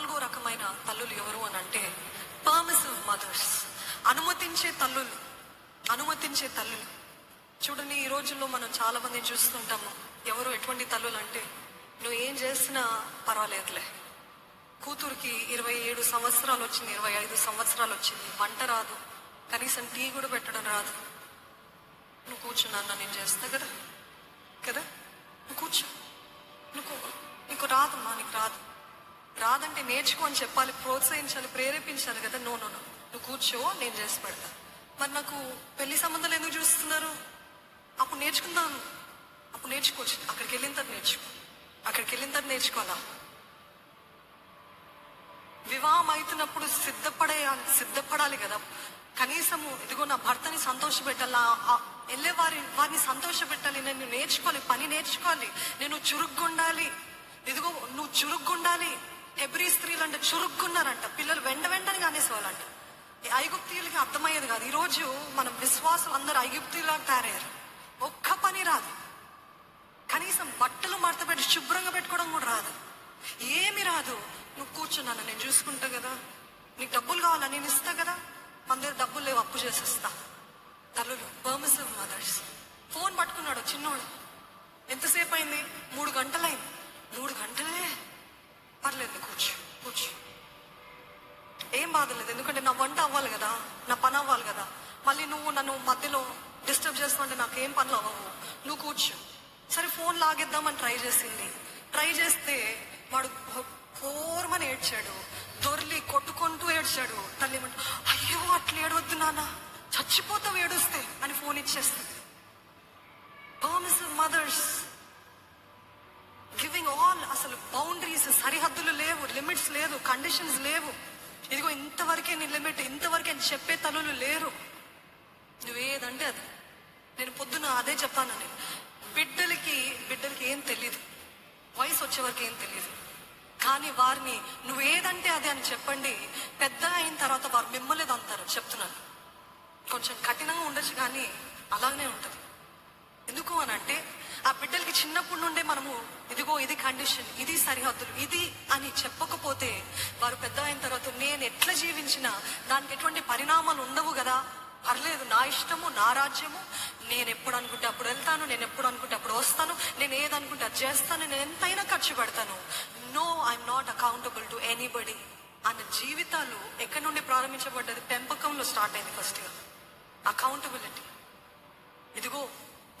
నాలుగో రకమైన తల్లులు ఎవరు అని అంటే పర్మిసివ్ మదర్స్ అనుమతించే తల్లులు అనుమతించే తల్లులు. చూడండి ఈ రోజుల్లో మనం చాలా మంది చూస్తుంటాము ఎవరు ఎటువంటి తల్లులు అంటే నువ్వు ఏం చేసినా పర్వాలేదులే. కూతురికి ఇరవై ఏడు సంవత్సరాలు వచ్చింది ఇరవై ఐదు సంవత్సరాలు వచ్చింది వంట రాదు కనీసం టీ కూడా పెట్టడం రాదు. నువ్వు కూర్చున్నా నేను చేస్తా కదా కదా? నువ్వు కూర్చో. నువ్వు నీకు రాదమ్మా నీకు రాదు. రాదంటే నేర్చుకో అని చెప్పాలి ప్రోత్సహించాలి ప్రేరేపించాలి కదా. నో నో నో నువ్వు కూర్చో నేను చేసి పెడతా. మరి నాకు పెళ్ళి సంబంధాలు ఎందుకు చూస్తున్నారు? అప్పుడు నేర్చుకుందాం. అప్పుడు నేర్చుకోవచ్చు అక్కడికి వెళ్ళిన తర్వాత నేర్చుకో. అక్కడికి వెళ్ళిన తర్వాత నేర్చుకోవాలా? వివాహం అవుతున్నప్పుడు సిద్ధపడే సిద్ధపడాలి కదా. కనీసము ఇదిగో నా భర్తని సంతోషపెట్టాలా? ఆ వెళ్ళే వారి వారిని సంతోషపెట్టాలి. నేను నేర్చుకోవాలి పని నేర్చుకోవాలి. నేను చురుగ్గుండాలి. ఇదిగో నువ్వు చురుగ్గుండాలి. ఎబ్రి స్త్రీలు అంటే చురుగ్గున్నారంట పిల్లలు వెంట వెంటనే కానేసేవాళ్ళంట ఐగుప్తీయులకి అర్థమయ్యేది కాదు. ఈరోజు మన విశ్వాసం అందరు ఐగుప్తీయులాగా తయారయ్యారు. ఒక్క పని రాదు. కనీసం బట్టలు మడత పెట్టి శుభ్రంగా పెట్టుకోవడం కూడా రాదు. ఏమి రాదు. నువ్వు కూర్చున్నాను నేను చూసుకుంటా కదా. నీకు డబ్బులు కావాలా? నేను ఇస్తా కదా. మన దగ్గర డబ్బులు లేవు అప్పు చేసిస్తా. తల్లులు పర్మిసివ్ మదర్స్ ఫోన్ పట్టుకున్నాడు చిన్నోడు. ఎంతసేపు అయింది? మూడు గంటలైంది. మూడు గంటలే. పర్లేదు కూర్చో కూర్చో. ఏం బాధ లేదు ఎందుకంటే నా వంట అవ్వాలి కదా నా పని అవ్వాలి కదా. మళ్ళీ నువ్వు నన్ను మధ్యలో డిస్టర్బ్ చేస్తుంటే నాకేం పనులు అవ్వవు. నువ్వు కూర్చో. సరే ఫోన్ లాగేద్దామని ట్రై చేసింది. ట్రై చేస్తే వాడు కోరమని ఏడ్చాడు. దొర్లి కొట్టుకుంటూ ఏడ్చాడు. తల్లి అయ్యో అట్లా ఏడవద్దు నాన్న. చచ్చిపోతావు ఏడుస్తే అని ఫోన్ ఇచ్చేస్తుంది. మదర్స్ గివింగ్ ఆల్ అసలు బౌండరీస్ సరిహద్దులు లేవు లిమిట్స్ లేదు కండిషన్స్ లేవు. ఇదిగో ఇంతవరకే నీ లిమిట్ ఇంతవరకే అని చెప్పే తనులు లేరు. నువ్వేదంటే అది. నేను పొద్దున అదే చెప్పాను నేను బిడ్డలకి బిడ్డలకి ఏం తెలియదు వయసు వచ్చే వరకు ఏం తెలియదు కానీ వారిని నువ్వేదంటే అది అని చెప్పండి. పెద్ద అయిన తర్వాత వారు మిమ్మల్ని అంటారు చెప్తున్నాను. కొంచెం కఠినంగా ఉండొచ్చు కానీ అలాగనే ఉంటుంది. ఆ బిడ్డలకి చిన్నప్పటి నుండే మనము ఇదిగో ఇది కండిషన్ ఇది సరిహద్దులు ఇది అని చెప్పకపోతే వారు పెద్ద అయిన తర్వాత నేను ఎట్లా జీవించినా దానికి ఎటువంటి పరిణామాలు ఉండవు కదా. పర్లేదు నా ఇష్టము నా రాజ్యము. నేను ఎప్పుడు అనుకుంటే అప్పుడు వెళ్తాను నేను ఎప్పుడు అనుకుంటే అప్పుడు వస్తాను నేను ఏదనుకుంటే అది చేస్తాను నేను ఎంతైనా ఖర్చు పెడతాను. No I'm not accountable to anybody అన్న జీవితాలు ఎక్కడి నుండి ప్రారంభించబడ్డది? పెంపకంలో స్టార్ట్ అయింది ఫస్ట్ అకౌంటబిలిటీ ఇదిగో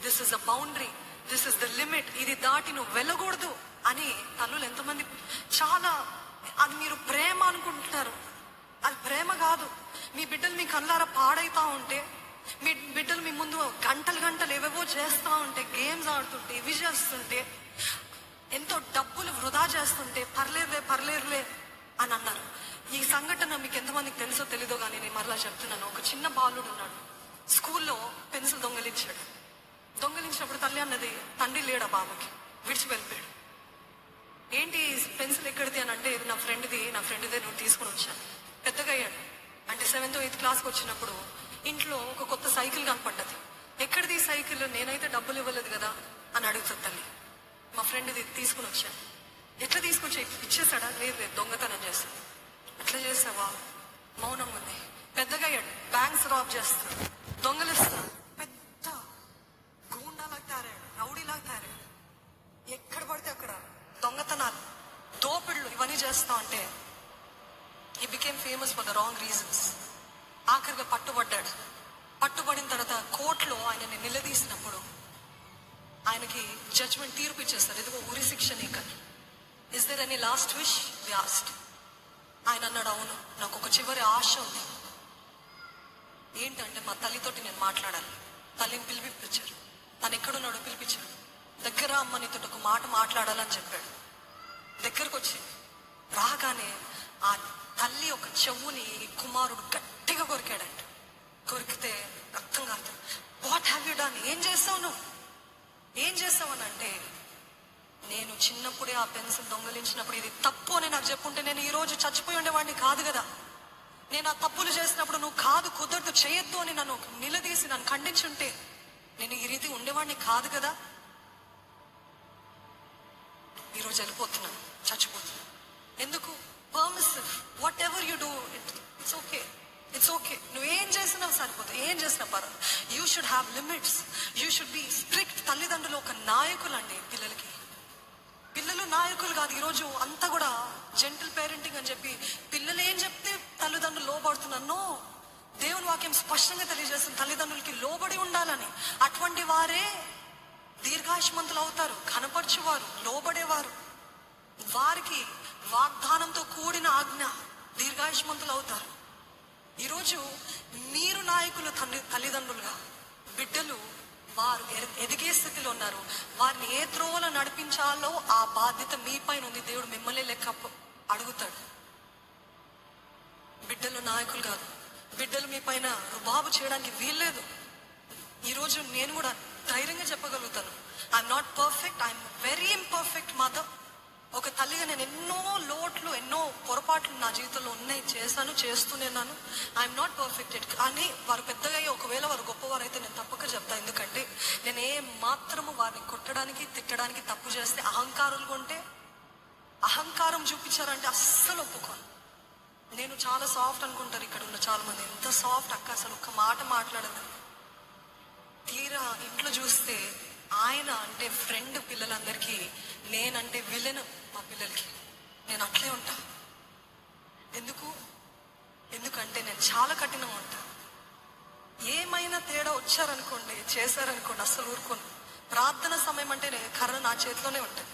this is a boundary this is the limit ఇది దాటి నువ్వు వెళ్ళకూడదు అని తల్లులు ఎంతమంది చాలా అది మీరు ప్రేమ అనుకుంటున్నారు. అది ప్రేమ కాదు. మీ బిడ్డలు మీ కళ్ళారా పాడైతా ఉంటే మీ బిడ్డలు మీ ముందు గంటలు గంటలు ఏవేవో చేస్తూ ఉంటే గేమ్స్ ఆడుతుంటే ఇవి చేస్తుంటే ఎంతో డబ్బులు వృధా చేస్తుంటే పర్లేదులే పర్లేదులే అని అన్నారు. ఈ సంఘటన మీకు ఎంతమందికి తెలుసో తెలీదో కానీ నేను మరలా చెప్తున్నాను. ఒక చిన్న బాలుడు ఉన్నాడు. స్కూల్లో పెన్సిల్ దొంగలించాడు. దొంగలించినప్పుడు తల్లి అన్నది తండ్రి లేడా బాబుకి విడిచి వెళ్ళిపోయాడు. ఏంటి పెన్సిల్ ఎక్కడిది? అని అంటే ఇది నా ఫ్రెండ్ది నా ఫ్రెండ్దే నువ్వు తీసుకుని వచ్చాను పెద్దగా అయ్యాడు. అంటే సెవెంత్ ఎయిత్ క్లాస్కి వచ్చినప్పుడు ఇంట్లో ఒక కొత్త సైకిల్ కనపడ్డది. ఎక్కడిది ఈ సైకిల్? నేనైతే డబ్బులు ఇవ్వలేదు కదా? అని అడుగుతుంది తల్లి. మా ఫ్రెండ్ది తీసుకుని వచ్చాను ఎట్లా తీసుకొచ్చి ఇచ్చేసాడా లేదు లేదు దొంగతనం చేస్తాను ఎట్లా చేసావా? మౌనం ఉంది. పెద్దగా అయ్యాడు బ్యాంక్స్ రాబ్ చేస్తాడు దొంగలిస్తాడు చేస్తా ఉంటే ఈ became famous for the wrong reasons ఆఖరిగా పట్టుబడ్డాడు. పట్టుబడిన తర్వాత కోర్టులో ఆయనని నిలదీసినప్పుడు ఆయనకి జడ్జ్మెంట్ తీర్పు ఇచ్చేస్తారు. ఇదిగో ఉరి శిక్ష నీకని is there any last wish last ఆయన అన్నాడు అవును నాకు ఒక చివరి ఆశ ఉంది. ఏంటంటే మా తల్లితోటి నేను మాట్లాడాలి. తల్లిని పిలిపించారు. తను ఎక్కడున్నాడో పిలిపించాడు. దగ్గర అమ్మ నీతో ఒక మాట మాట్లాడాలని చెప్పాడు. దగ్గరకు వచ్చి రాగానే ఆ తల్లి ఒక చెవుని కుమారుడు గట్టిగా కొరికాడంట. కొరికితే రక్తం కాదు వాట్ హ్యావ్ యూ డన్ ఏం చేసావు నువ్వు? ఏం చేసావని అంటే నేను చిన్నప్పుడే ఆ పెన్సిల్ దొంగలించినప్పుడు ఇది తప్పు అని నాకు చెప్పుంటే నేను ఈ రోజు చచ్చిపోయి ఉండేవాడిని కాదు కదా. నేను ఆ తప్పులు చేసినప్పుడు నువ్వు కాదు కుదరదు చేయొద్దు అని నన్ను నిలదీసి నన్ను ఖండించుంటే నేను ఈ రీతి ఉండేవాడిని కాదు కదా. ఈరోజు వెళ్ళిపోతున్నాను. చచ్చిపోతున్నాను. ఎందుకు? Permissive whatever you do it it's okay it's okay నువ్వు ఏం చేసినా సరిపోతుంది. ఏం చేసినా పర్వాలేదు. You should have limits you should be strict తల్లిదండ్రులు ఒక నాయకులు అండి పిల్లలకి. పిల్లలు నాయకులు కాదు. ఈరోజు అంతా కూడా జెంటల్ పేరెంటింగ్ అని చెప్పి పిల్లలు ఏం చెప్తే తల్లిదండ్రులు లోబడుతున్నానో దేవుని వాక్యం స్పష్టంగా తెలియజేస్తుంది. తల్లిదండ్రులకి లోబడి ఉండాలని. అటువంటి వారే దీర్ఘాయుష్మంతులు అవుతారు. కనపరచువారు లోబడేవారు. వారికి వాగ్దానంతో కూడిన ఆజ్ఞ దీర్ఘాయుష్మంతులు అవుతారు ఈరోజు మీరు నాయకులు తల్లి తల్లిదండ్రులుగా బిడ్డలు వారు ఎదిగే స్థితిలో ఉన్నారు. వారిని ఏ త్రోవలో నడిపించాలో ఆ బాధ్యత మీ పైన ఉంది. దేవుడు మిమ్మల్ని లెక్క అడుగుతాడు. బిడ్డలు నాయకులు కాదు. బిడ్డలు మీ పైన రుబాబు చేయడానికి వీల్లేదు. ఈరోజు నేను కూడా ధైర్యంగా చెప్పగలుగుతాను. I'm not perfect I'm very imperfect mother ఒక తల్లిగా నేను ఎన్నో లోట్లు ఎన్నో పొరపాట్లు నా జీవితంలో ఉన్నాయి చేశాను చేస్తూనేనాను ఐఎమ్ నాట్ పర్ఫెక్ట్ కానీ వారు పెద్దగా అయ్యి ఒకవేళ వారు గొప్పవారు అయితే నేను తప్పక చెప్తాను ఎందుకంటే నేను ఏ మాత్రము వారిని కొట్టడానికి తిట్టడానికి తప్పు చేస్తే అహంకారులు కొంటే అహంకారం చూపించారంటే అస్సలు ఒప్పుకోను. నేను చాలా సాఫ్ట్ అనుకుంటారు ఇక్కడ ఉన్న చాలా మంది ఎంత సాఫ్ట్ అక్క అసలు ఒక్క మాట మాట్లాడదు. తీరా ఇంట్లో చూస్తే ఆయన అంటే ఫ్రెండ్ పిల్లలందరికీ నేనంటే విలన్ మా పిల్లలకి. నేను అట్లే ఉంటా. ఎందుకు? ఎందుకంటే నేను చాలా కఠినంగా ఉంటా. ఏమైనా తేడా వచ్చారనుకోండి చేశారనుకోండి అస్సలు ఊరుకోను. ప్రార్థన సమయం అంటే కర్ర నా చేతిలోనే ఉంటుంది.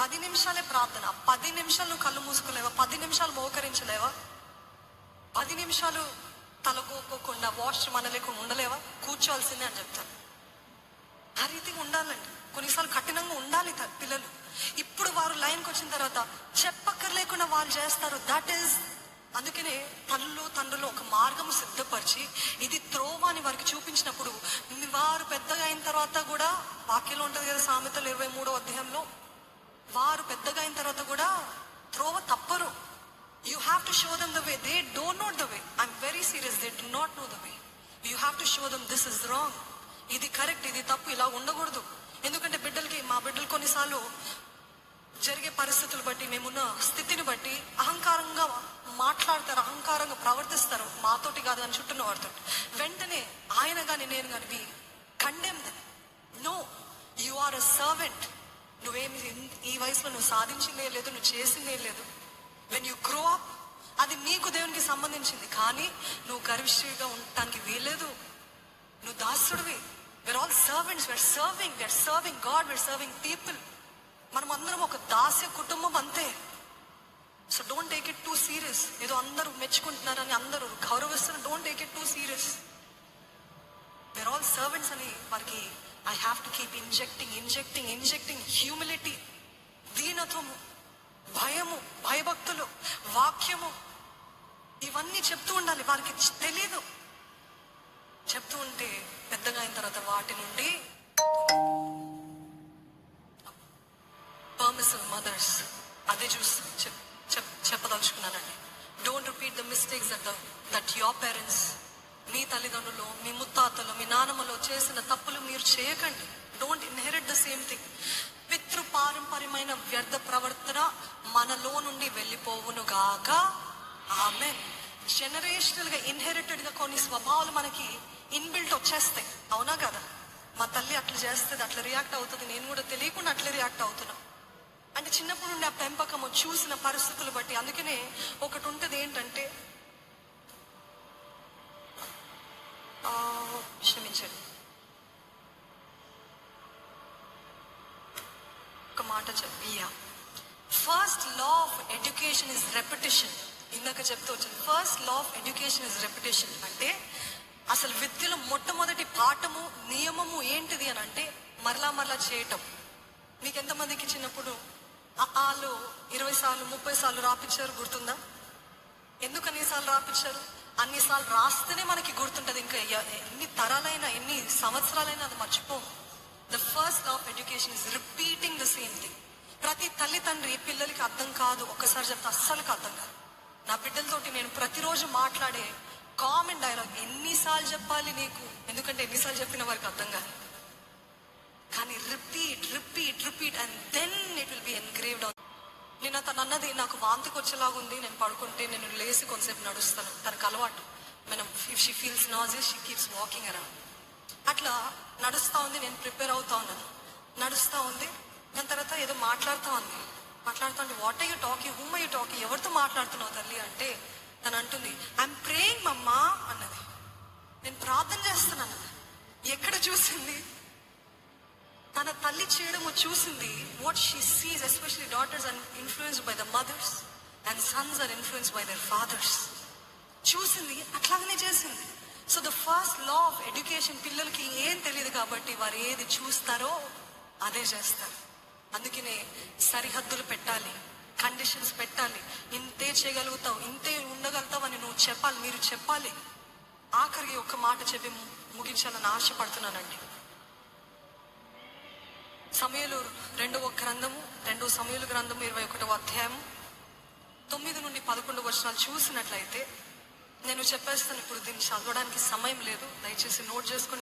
పది నిమిషాలే ప్రార్థన. పది నిమిషాలు నువ్వు కళ్ళు మూసుకోలేవా? పది నిమిషాలు మోకరించలేవా? పది నిమిషాలు తలగోకోకుండా వాష్రూమ్ అనలేకుండా ఉండలేవా? కూర్చోవాల్సిందే అని చెప్తాను. ఆ రీతిగా ఉండాలండి. కొన్నిసార్లు కఠినంగా ఉండాలి పిల్లలు. ఇప్పుడు వారు లైన్కి వచ్చిన తర్వాత చెప్పక్కర్లేకుండా వాళ్ళు చేస్తారు. దట్ ఈస్ అందుకనే తల్లు తండ్రులు ఒక మార్గం సిద్ధపరిచి ఇది త్రోవ అని వారికి చూపించినప్పుడు వారు పెద్దగా అయిన తర్వాత కూడా వాక్యంలో ఉంటుంది కదా సామెతలు ఇరవై మూడో అధ్యాయంలో వారు పెద్దగా అయిన తర్వాత కూడా త్రోవ తప్పరు. You have to show them the way they don't note the way I'm very serious they do not know the way you have to show them this is wrong ఇది కరెక్ట్ ఇది తప్పు ఇలా ఉండకూడదు. ఎందుకంటే బిడ్డలకి మా బిడ్డలు కొన్నిసార్లు జరిగే పరిస్థితులు బట్టి మేమున్న స్థితిని బట్టి అహంకారంగా మాట్లాడతారు అహంకారంగా ప్రవర్తిస్తారు. మాతోటి కాదు అని చుట్టూ వారితో వెంటనే ఆయన కానీ నేను కానీ condemn no you are a servant నువ్వేమి ఈ వయసులో నువ్వు సాధించిందే లేదు నువ్వు చేసిందే లేదు. వెన్ యు గ్రో అప్ అది నీకు దేవునికి సంబంధించింది. కానీ నువ్వు గర్విష్ఠిగా ఉండటానికి వీల్లేదు. నువ్వు దాసుడివి. We're all servants we're serving we're serving God we're serving people మనం అందరం ఒక దాస్య కుటుంబం అంతే. So don't take it too serious ఏదో అందరూ మెచ్చుకుంటున్నారని అందరూ గౌరవిస్తున్నారు don't take it too serious we're all servants అని వారికి I have to keep injecting injecting injecting humility దీనత్వము భయము భయభక్తులు వాక్యము. ఇవన్నీ చెప్తూ ఉండాలి. వారికి తెలీదు. చెప్తూ ఉంటే పెద్దగా అయిన తర్వాత వాటి నుండి పర్మిసివ్ మదర్స్ అదే చూసి చెప్ చెప్పదలుచుకున్నానండి. Don't repeat the mistakes that that your parents మీ తల్లిదండ్రులు మీ ముత్తాతలు మీ నానమ్మలో చేసిన తప్పులు మీరు చేయకండి. Don't inherit the same thing పితృ పారంపర్యమైన వ్యర్థ ప్రవర్తన మనలో నుండి వెళ్ళిపోవును గాక. ఆమె జనరేషనల్గా ఇన్హెరిటెడ్గా కొన్ని స్వభావాలు మనకి ఇన్బిల్ట్ వచ్చేస్తాయి. అవునా కదా? మా తల్లి అట్లా చేస్తుంది అట్లా రియాక్ట్ అవుతుంది నేను కూడా తెలియకుండా అట్లా రియాక్ట్ అవుతున్నా. అంటే చిన్నప్పటి నుండి ఆ పెంపకము చూసిన పరిస్థితులు బట్టి. అందుకనే ఒకటి ఉంటుంది ఏంటంటే క్షమించండి. ఒక మాట చెప్పియా first law of education is repetition ఇందాక చెప్తూ వచ్చింది first law of education is repetition అంటే అసలు విద్యలో మొట్టమొదటి పాఠము నియమము ఏంటిది అని అంటే మరలా మరలా చేయటం. మీకు ఎంతమందికి చిన్నప్పుడు ఆలు ఇరవై సార్లు ముప్పై సార్లు రాపిచ్చారు గుర్తుందా? ఎందుకు అన్నిసార్లు రాపించారు అన్నిసార్లు రాస్తేనే మనకి గుర్తుంటది. ఇంకా ఎన్ని తరాలైనా ఎన్ని సంవత్సరాలైనా అది మర్చిపో. The first law of education is repeating the same thing ప్రతి తల్లి తండ్రి పిల్లలకి అర్థం కాదు. ఒక్కసారి చెప్తే అస్సలకి అర్థం కాదు. నా బిడ్డలతోటి నేను ప్రతిరోజు మాట్లాడే కామన్ డైలాగ్ ఎన్నిసార్లు చెప్పాలి నీకు? ఎందుకంటే ఎన్నిసార్లు చెప్పిన వారికి అర్థం కాదు. కానీ repeat repeat repeat and then it will be engraved నిన్న తను అన్నది నాకు వాంతికి వచ్చేలాగా ఉంది నేను పడుకుంటే నేను లేచి కొంతసేపు నడుస్తాను. తనకు అలవాటు. మనం if she feels nauseous she keeps walking around అట్లా నడుస్తా ఉంది నేను ప్రిపేర్ అవుతా ఉన్నాను. నడుస్తా ఉంది దాని తర్వాత ఏదో మాట్లాడుతూ ఉంది. మాట్లాడుతూ ఉంటే what are you talking whom you talking ఎవరితో మాట్లాడుతున్నావు తల్లి? అంటే తను అంటుంది ఐఎమ్ ప్రేయింగ్ మమ్మా అన్నది. నేను ప్రార్థన చేస్తున్నాను. ఎక్కడ చూసింది? తన తల్లి చేయడము చూసింది. What she sees especially daughters and influence by the mothers and sons are influence by their fathers చూసింది అట్లాగనే చేసింది. So the first law of education పిల్లలకి ఏం తెలియదు కాబట్టి వారు ఏది చూస్తారో అదే చేస్తారు. అందుకనే సరిహద్దులు పెట్టాలి కండిషన్స్ పెట్టాలి. ఇంతే చేయగలుగుతావు ఇంతే ఉండగలుగుతావు అని నువ్వు చెప్పాలి మీరు చెప్పాలి. ఆఖరికి ఒక మాట చెప్పి ముగించాలని ఆశపడుతున్నానండి. సమయలు రెండవ గ్రంథము రెండవ సమయలు గ్రంథము ఇరవై ఒకటవ అధ్యాయము. తొమ్మిది నుండి పదకొండు వర్షాలు చూసినట్లయితే నేను చెప్పేస్తాను ఇప్పుడు దీన్ని చదవడానికి సమయం లేదు. దయచేసి నోట్ చేసుకుని